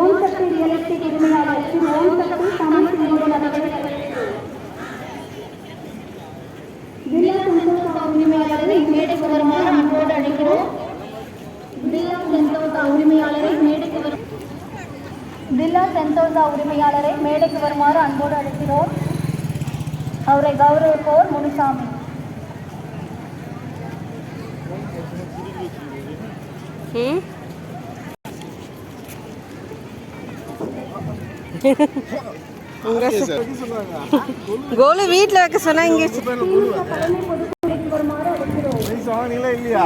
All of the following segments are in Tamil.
ஓம் சக்தி ரியல் எஸ்டேட் உரிமையாளர் திரு ஓம் சக்தி தமிழ் செங்கோடன் அவர்களை வரவேற்கிறோம். வில்லா செந்தோட்டா உரிமையாளரை மேடைக்கு வருமாறு அன்போடு அழைக்கிறோம். வில்லா செந்தோட்டா உரிமையாளரை மேடைக்கு வரும். வில்லா செந்தோசா உரிமையாளரை மேடைக்கு வருமாறு அன்போடு அழைக்கிறோம். அவரை கௌரவிப்போர் முனுசாமி. ம் கோலு வீட்டில் வைக்க சொன்னா இங்கே இல்லையா?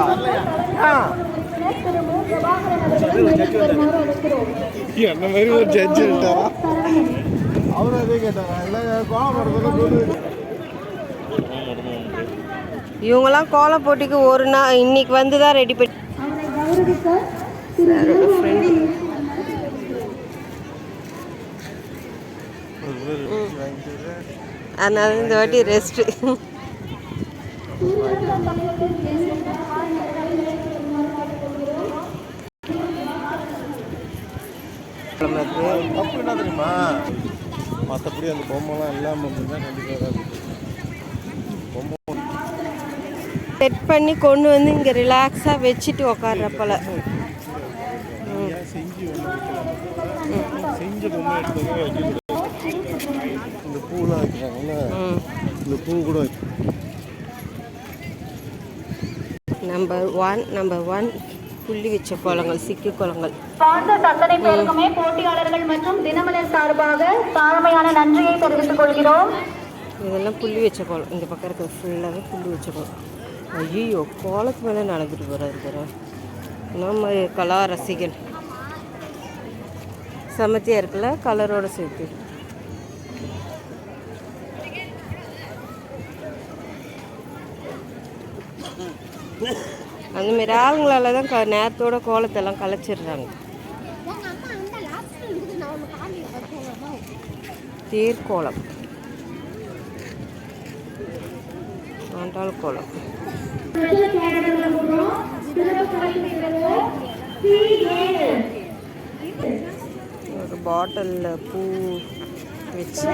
என்ன மாதிரி ஒரு ஜட்ஜ் விட்டாரா அவரும் அதே கேட்டாரா? இவங்கெல்லாம் கோலம் போட்டிக்கு ஒரு நாள் இன்னைக்கு வந்து தான் ரெடி பண்ணி அவரை கௌரவிக்க திரு வேலு அவர்களை அதனால இந்த வாட்டி ரெஸ்ட்டு தப்பு என்ன தெரியுமா மற்றபடி அந்த பொம்மைலாம் இல்லாமல் இருந்தால் கண்டிப்பாக பொம்மை செட் பண்ணி கொண்டு வந்து இங்கே ரிலாக்ஸாக வச்சுட்டு உக்காடுறப்பல செஞ்சு செஞ்ச பொம்மை எடுத்து இந்த பூலாம் வைக்கிறாங்கல்ல இந்த பூ கூட நம்பர் ஒன் நம்பர் ஒன் புள்ளி வச்ச கோலங்கள் சிக்கு கோலங்கள். ஸ்பான்சர்ஸ் அத்தனை பேருக்குமே போட்டியாளர்கள் மற்றும் தினமலர் சார்பாக தாழ்மையான நன்றியை தெரிவித்துக் கொள்கிறோம். இதெல்லாம் புள்ளி வச்ச கோலம் இந்த பக்கம் இருக்கிற ஃபுல்லாகவே புள்ளி வச்ச கோலம் ஐயோ கோலத்து மேலே நடந்துட்டு போகிறாரு பாரு. நம்ம கலா ரசிகன். செமத்தியாக இருக்குல்ல கலரோட சேர்த்து. அந்த மாதிரி ஆளுங்களால தான் க நேரத்தோட கோலத்தெல்லாம் கலைச்சிடுறாங்க. தேர்கோலம் ஆண்டாள் கோலம். ஒரு பாட்டிலில் பூ வச்சு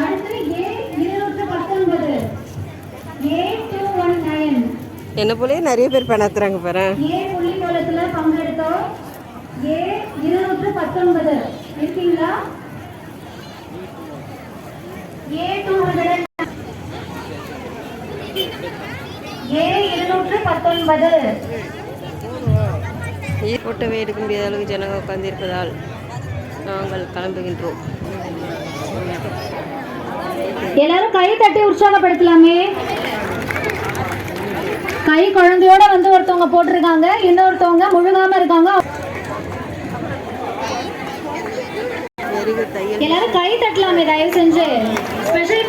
அடுத்து ஏ இருநூற்று பத்தொன்பது ஏ டூ ஒன் நைன் என்ன போலயே நிறைய பேர் பணத்துறாங்க பாரு. ஏ புள்ளி கோலத்துல பங்கெடுத்தோம். ஏ இருநூற்று பத்தொன்பது. இருக்கீங்களா? ஏ டூ ஹண்ட்ரட் ஏ இருநூற்று பத்தொன்பது. போட்டோவே எடுக்க முடியாத அளவுக்கு ஜனங்க உட்கார்ந்திருப்பதால் நாங்கள் கிளம்புகின்றோம். எல்லாரும் கை தட்டி உற்சாகப்படுத்தலாமே. கை குழந்தையோட வந்து ஒருத்தவங்க போட்டிருக்காங்க இன்னொருத்தவங்க முழுகாம இருக்காங்க. எல்லாரும் கை தட்டலாமே தயவு செஞ்சு. ஸ்பெஷல்